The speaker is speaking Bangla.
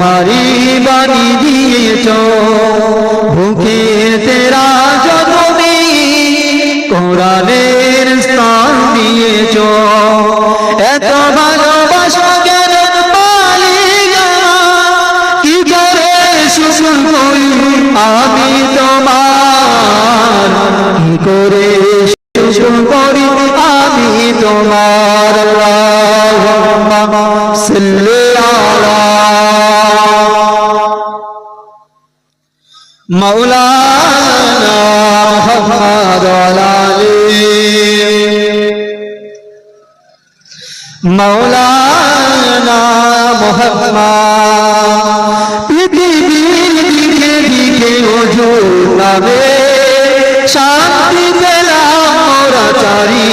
তোমারি বাণী দিয়েছ। ভুকে তেরা যতনে কোরআনের স্থান দিয়েছ। এত ভালোবাসা জ্ঞান মালিক কি করে করি আমি তোমার? কি করে করি আমি তোমার? আল্লাহুম্মা সাল্লি مولانا محمد العلي مولانا محمد দিকে দিকে দিকে ওজো নামে শান্তি পেলাম ওরা চারি